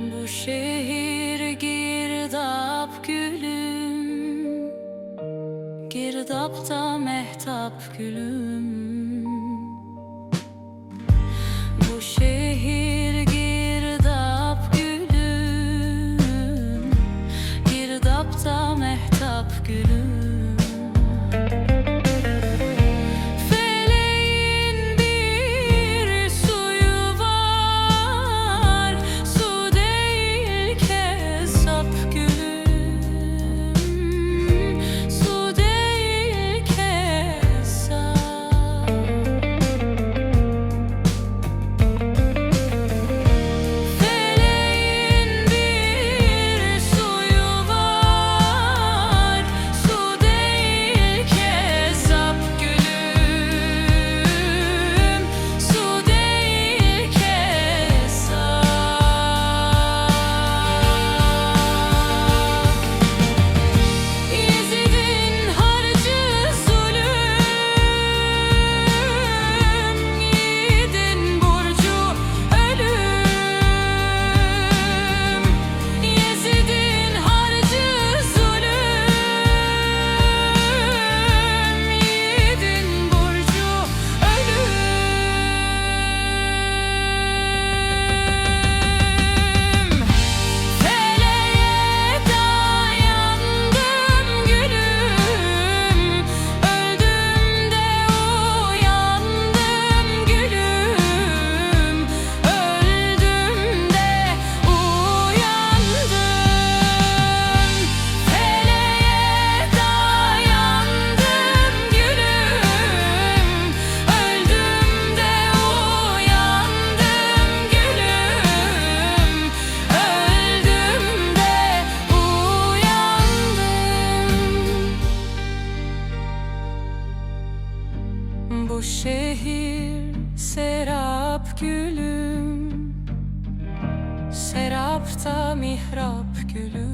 Bu şehir girdap gülüm Girdapta mehtap gülüm. Gülüm. Serapta mihrap gülüm